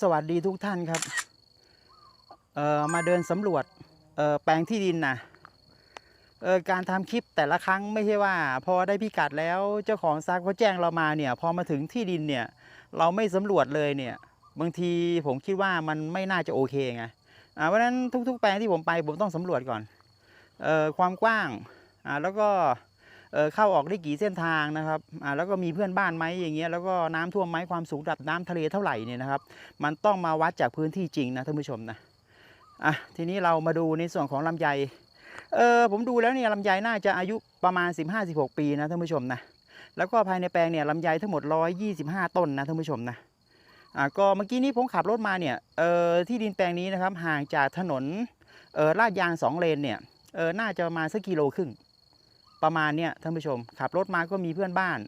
สวัสดีทุกท่านครับ เอ่อ มาเดินสำรวจ เอ่อ แปลงที่ดินนะเอ่อการทำคลิปแต่ละครั้งไม่ใช่ว่า พอได้พิกัดแล้วเจ้าของซักเขาแจ้งเรามาเนี่ยพอมาถึงที่ดินเนี่ยเราไม่สำรวจเลยเนี่ยบางทีผมคิดว่ามันไม่น่าจะโอเคไงอ่าเพราะฉะนั้นทุก ๆ แปลงที่ผมไปผมต้องสำรวจก่อนเอ่อความกว้างอ่าแล้วก็ เข้าออกได้กี่เส้นทางนะครับแล้วก็มีเพื่อนบ้านไหมอย่างเงี้ยแล้วก็น้ำท่วมไหมความสูงระดับน้ำทะเลเท่าไหร่เนี่ยนะครับ มันต้องมาวัดจากพื้นที่จริงนะท่านผู้ชมนะอะทีนี้เรามาดูในส่วนของลำไยเออผมดูแล้วเนี่ยลำไยน่าจะอายุประมาณ 15-16 ปีนะท่านผู้ชมนะแล้วก็ภายในแปลงเนี่ยลำไยทั้งหมด 125 ต้นนะท่านผู้ชมนะอะก็เมื่อกี้นี้ผมขับรถมาเนี่ยเออที่ดินแปลงนี้นะครับห่างจากถนนเออลาดยางสองเลนเนี่ยเออน่าจะประมาณสักกิโลครึ่ง ประมาณเนี่ยท่านผู้ชม ขับรถมาก็มีเพื่อนบ้าน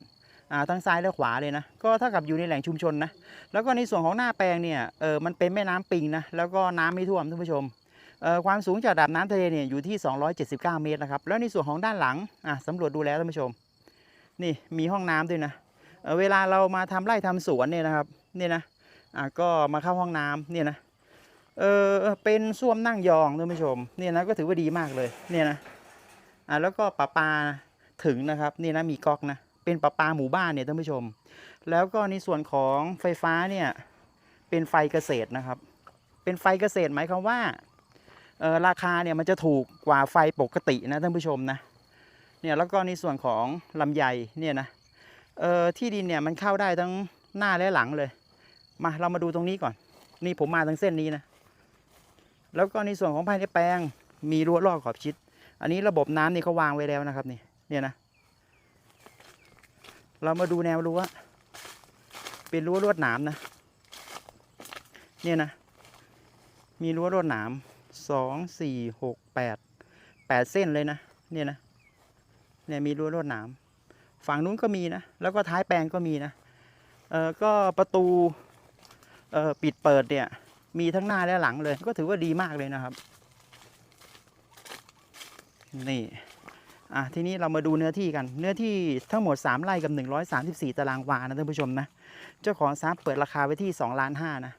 อ่าทั้งซ้ายและขวาเลยนะก็เท่ากับอยู่ในแหล่งชุมชนนะแล้วก็ในส่วนของหน้าแปลงเนี่ยเออมันเป็นแม่น้ำปิงนะแล้วก็น้ำไม่ท่วมท่านผู้ชมเอ่อความสูงจากระดับน้ำทะเลเนี่ยอยู่ที่ 279 เมตรนะครับแล้วในส่วนของด้านหลังอะสำรวจดูแล้วท่านผู้ชม นี่มีห้องน้ำด้วยนะเออเวลาเรามาทำไร่ทำสวนเนี่ยนะครับเนี่ยนะอะก็มาเข้าห้องน้ำเนี่ยนะเออเป็นส้วมนั่งยองท่านผู้ชมเนี่ยนะก็ถือว่าดีมากเลยเนี่ยนะ อะแล้วก็ประปลาถึงนะครับนี่นะมีก๊อกนะเป็นประปลาหมู่บ้านเนี่ยท่านผู้ชม แล้วก็ในส่วนของไฟฟ้าเนี่ยเป็นไฟเกษตรนะครับ เป็นไฟเกษตรหมายความว่าเออราคาเนี่ยมันจะถูกกว่าไฟปกตินะท่านผู้ชมนะเนี่ยแล้วก็ในส่วนของลำไยเนี่ยนะเออที่ดินเนี่ยมันเข้าได้ทั้งหน้าและหลังเลย มาเรามาดูตรงนี้ก่อน นี่ผมมาทั้งเส้นนี้นะแล้วก็ในส่วนของภายในแปลงมีรั้วรอบขอบชิด อันนี้ระบบน้ำนี่เขาวางไว้แล้วนะครับนี่เนี่ยนะ เรามาดูแนวรั้วเป็นรั้วลวดหนามนะ เนี่ยนะ มีรั้วลวดหนามสองสี่หกแปดแปดเส้นเลยนะ เนี่ยนะ เนี่ยมีรั้วลวดหนามฝั่งนู้นก็มีนะ แล้วก็ท้ายแปลงก็มีนะ เออก็ประตู เออปิดเปิดเนี่ย มีทั้งหน้าและหลังเลย ก็ถือว่าดีมากเลยนะครับ นี่อะทีนี้เรามาดูเนื้อที่กันเนื้อที่ทั้งหมด 3ไร่กับ 134 ตารางวานะท่านผู้ชมนะ เจ้าของทรัพย์เปิดราคาไว้ที่2ล้านห้านะ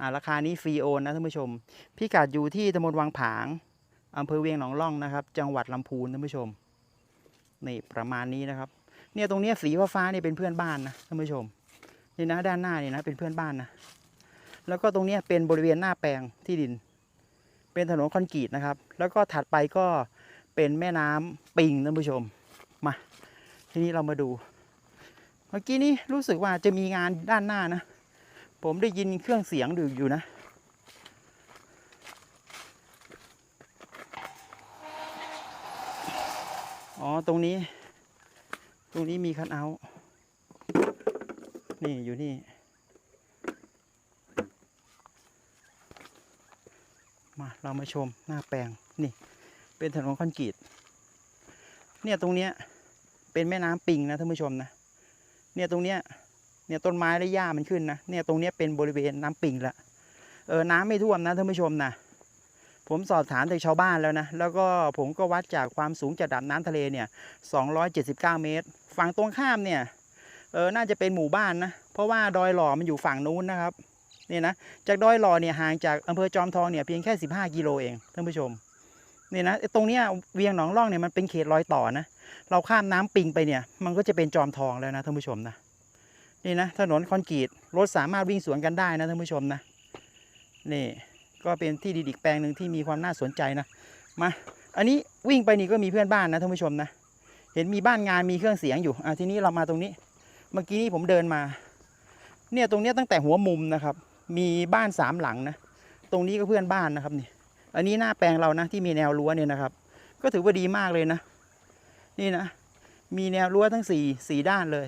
อ่าราคานี้ฟรีโอนนะท่านผู้ชม พิกัดอยู่ที่ตำบลวังผางอำเภอเวียงหนองล่องนะครับ จังหวัดลำพูนท่านผู้ชมนี่ประมาณนี้นะครับ เนี่ยตรงเนี้ยสีฟ้าเนี่ยเป็นเพื่อนบ้านนะท่านผู้ชมนี่นะด้านหน้าเนี่ยนะเป็นเพื่อนบ้านนะแล้วก็ตรงเนี้ยเป็นบริเวณหน้าแปลงที่ดิน เป็นถนนคอนกรีตนะครับ แล้วก็ถัดไปก็ เป็นแม่น้ำปิงท่านผู้ชมมา ทีนี้เรามาดู เมื่อกี้นี้รู้สึกว่าจะมีงานด้านหน้านะ ผมได้ยินเครื่องเสียงดูอยู่นะ อ๋อตรงนี้ ตรงนี้มีคันเอานี่อยู่นี่ มาเรามาชมหน้าแปลงนี่ เป็นถนนคอนกรีต เนี่ยตรงเนี้ยเป็นแม่น้ำปิงนะท่านผู้ชมนะ เนี่ยตรงเนี้ย เนี่ยต้นไม้และหญ้ามันขึ้นนะ เนี่ยตรงเนี้ยเป็นบริเวณน้ำปิงละเออ น้ำไม่ท่วมนะท่านผู้ชมนะ ผมสอบถามจากชาวบ้านแล้วนะ แล้วก็ผมก็วัดจากความสูงจากดับน้ำทะเลเนี่ย 279 เมตร ฝั่งตรงข้ามเนี่ย เออ น่าจะเป็นหมู่บ้านนะ เพราะว่าดอยหล่อมันอยู่ฝั่งนู้นนะครับ เนี่ยนะ จากดอยหล่อเนี่ยห่างจากอำเภอจอมทองเนี่ยเพียงแค่ 15 กิโลเองท่านผู้ชม เนี่ยนะไอ้ตรงเนี้ยเวียงหนองล่องเนี่ยมันเป็นเขตรอยต่อนะ เราข้ามน้ำปิงไปเนี่ยมันก็จะเป็นจอมทองแล้วนะท่านผู้ชมนะนี่นะถนนคอนกรีตรถสามารถวิ่งสวนกันได้นะท่านผู้ชมนะนี่ก็เป็นที่ดินอีกแปลงหนึ่งที่มีความน่าสนใจนะมาอันนี้วิ่งไปนี่ก็มีเพื่อนบ้านนะท่านผู้ชมนะเห็นมีบ้านงานมีเครื่องเสียงอยู่อะทีนี้เรามาตรงนี้ เมื่อกี้นี้ผมเดินมา เนี่ยตรงเนี้ยตั้งแต่หัวมุมนะครับ มีบ้านสามหลังนะ ตรงนี้ก็เพื่อนบ้านนะครับนี่ อันนี้หน้าแปลงเรานะที่มีแนวรั้วเนี่ยนะครับ ก็ถือว่าดีมากเลยนะ นี่นะ มีแนวรั้วทั้งสี่สี่ด้านเลย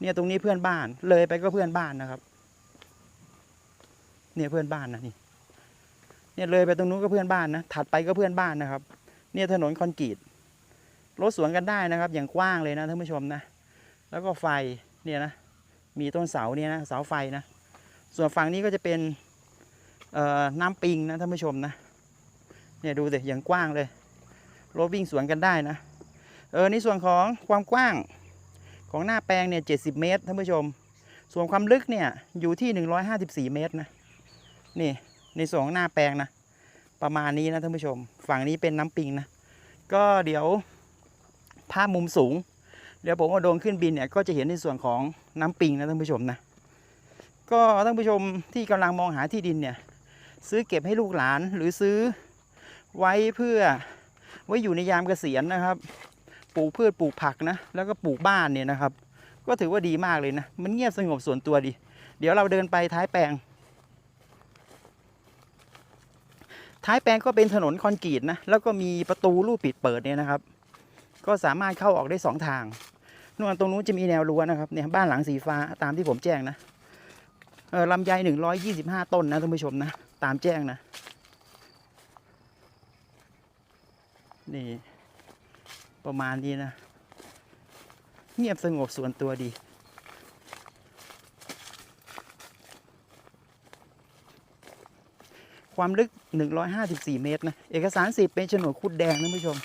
เนี่ยตรงนี้เพื่อนบ้านเลยไปก็เพื่อนบ้านนะครับ เนี่ยเพื่อนบ้านนะนี่ เนี่ยเลยไปตรงนู้นก็เพื่อนบ้านนะถัดไปก็เพื่อนบ้านนะครับ เนี่ยถนนคอนกรีตรถสวนกันได้นะครับ อย่างกว้างเลยนะท่านผู้ชมนะ แล้วก็ไฟเนี่ยนะมีต้นเสาเนี่ยนะเสาไฟนะ ส่วนฝั่งนี้ก็จะเป็นเอ่อน้ำปิงนะท่านผู้ชมนะ เนี่ยดูสิอย่างกว้างเลยรถวิ่งสวนกันได้นะ เออในส่วนของความกว้างของหน้าแปลงเนี่ย70เมตรท่านผู้ชม ส่วนความลึกเนี่ยอยู่ที่154เมตรนะนี่ในส่วนของหน้าแปลงนะ ประมาณนี้นะท่านผู้ชม ฝั่งนี้เป็นน้ำปิงนะ ก็เดี๋ยวภาพมุมสูง เดี๋ยวผมเอาโดรนขึ้นบินเนี่ยก็จะเห็นในส่วนของน้ำปิงนะท่านผู้ชมนะ ก็ท่านผู้ชมที่กำลังมองหาที่ดินเนี่ยซื้อเก็บให้ลูกหลานหรือซื้อ ไว้เพื่อไว้อยู่ในยามเกษียณนะครับ ปลูกพืชปลูกผักนะ แล้วก็ปลูกบ้านเนี่ยนะครับ ก็ถือว่าดีมากเลยนะ มันเงียบสงบส่วนตัวดี เดี๋ยวเราเดินไปท้ายแปลง ท้ายแปลงก็เป็นถนนคอนกรีตนะ แล้วก็มีประตูลูกปิดเปิดเนี่ยนะครับ ก็สามารถเข้าออกได้สองทางนู่นตรงนู้นจะมีแนวรั้วนะครับ เนี่ยบ้านหลังสีฟ้าตามที่ผมแจ้งนะ เออลำไยหนึ่งร้อยยี่สิบห้าต้นนะท่านผู้ชมนะ ตามแจ้งนะ นี่ ประมาณนี้นะ เงียบสงบส่วนตัวดี ความลึก 154 เมตรนะ เอกสารสิบเป็นโฉนดคุดแดงนะผู้ชม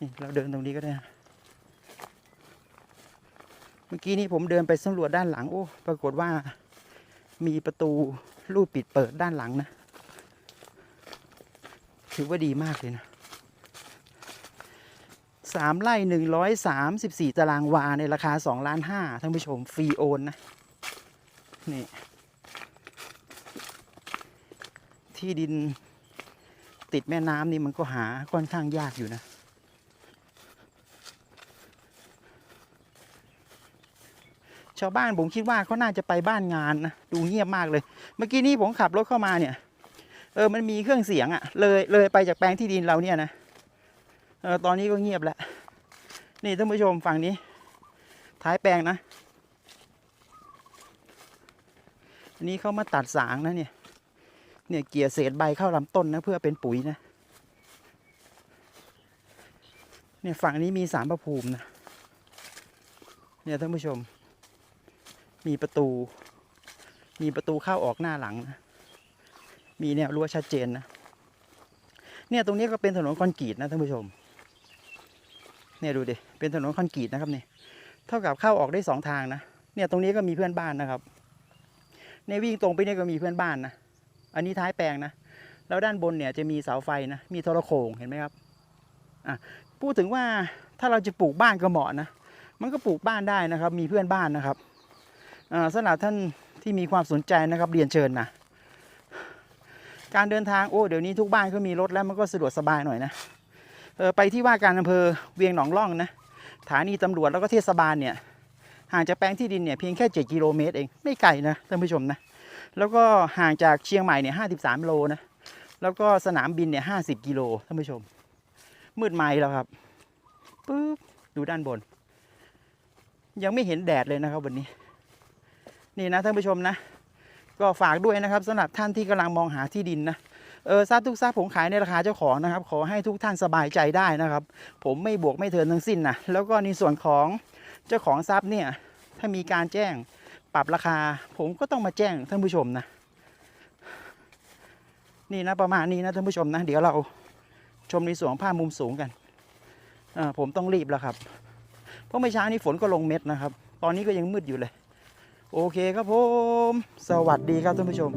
นี่เราเดินตรงนี้ก็ได้ เมื่อกี้นี้ผมเดินไปสำรวจด้านหลัง โอ้ ปรากฏว่ามีประตูรูดปิดเปิดด้านหลังนะ ถือว่าดีมากเลยนะสามไร่หนึ่งร้อยสามสิบสี่ตารางวาในราคาสองล้านห้าท่านผู้ชมฟรีโอนนะ นี่ ที่ดินติดแม่น้ำนี่มันก็หาค่อนข้างยากอยู่นะ ชาวบ้านผมคิดว่าเขาน่าจะไปบ้านงานนะ ดูเงียบมากเลย เมื่อกี้นี้ผมขับรถเข้ามาเนี่ย เออมันมีเครื่องเสียงอะเลยเลยไปจากแปลงที่ดินเราเนี่ยนะเออตอนนี้ก็เงียบแล้วนี่ท่านผู้ชมฝั่งนี้ ท้ายแปลงนะอันนี้เขามาตัดสางนะเนี่ย เนี่ยเกี่ยเศษใบเข้าลำต้นนะเพื่อเป็นปุ๋ยนะ เนี่ยฝั่งนี้มีสารประภูมินะ เนี่ยท่านผู้ชม มีประตู มีประตูเข้าออกหน้าหลังนะ มีแนวรั้วชัดเจนนะ เนี่ยตรงนี้ก็เป็นถนนคอนกรีตนะท่านผู้ชม เนี่ยดูดิ เป็นถนนคอนกรีตนะครับเนี่ย เท่ากับเข้าออกได้สองทางนะ เนี่ยตรงนี้ก็มีเพื่อนบ้านนะครับเนี่ยวิ่งตรงไปเนี่ยก็มีเพื่อนบ้านนะ อันนี้ท้ายแปลงนะ แล้วด้านบนเนี่ยจะมีเสาไฟนะ มีโทรโขงเห็นไหมครับ อะ พูดถึงว่าถ้าเราจะปลูกบ้านก็เหมาะนะ มันก็ปลูกบ้านได้นะครับ มีเพื่อนบ้านนะครับอ่าสำหรับท่านที่มีความสนใจนะครับเรียนเชิญนะ การเดินทางโอ้เดี๋ยวนี้ทุกบ้านก็มีรถแล้วมันก็สะดวกสบายหน่อยนะเออไปที่ว่าการอำเภอเวียงหนองล่องนะสถานีตำรวจแล้วก็เทศบาลเนี่ยห่างจากแปลงที่ดินเนี่ยเพียงแค่7กิโลเมตรเองไม่ไกลนะท่านผู้ชมนะแล้วก็ห่างจากเชียงใหม่เนี่ย53โลนะแล้วก็สนามบินเนี่ย50กิโลท่านผู้ชม มืดไมแล้วครับปุ๊บดูด้านบน ยังไม่เห็นแดดเลยนะครับวันนี้ นี่นะท่านผู้ชมนะ ก็ฝากด้วยนะครับสำหรับท่านที่กำลังมองหาที่ดินนะเออทราบทุกทราบผมขายในราคาเจ้าของนะครับ ขอให้ทุกท่านสบายใจได้นะครับ ผมไม่บวกไม่เทินทั้งสิ้นนะแล้วก็ในส่วนของเจ้าของทรัพย์เนี่ยถ้ามีการแจ้งปรับราคา ผมก็ต้องมาแจ้งท่านผู้ชมนะ นี่นะประมาณนี้นะท่านผู้ชมนะ เดี๋ยวเราชมในส่วนภาพมุมสูงกันอ่าผมต้องรีบแล้วครับ เพราะเมื่อเช้านี้ฝนก็ลงเม็ดนะครับ ตอนนี้ก็ยังมืดอยู่เลย โอเคครับผม สวัสดีครับท่านผู้ชม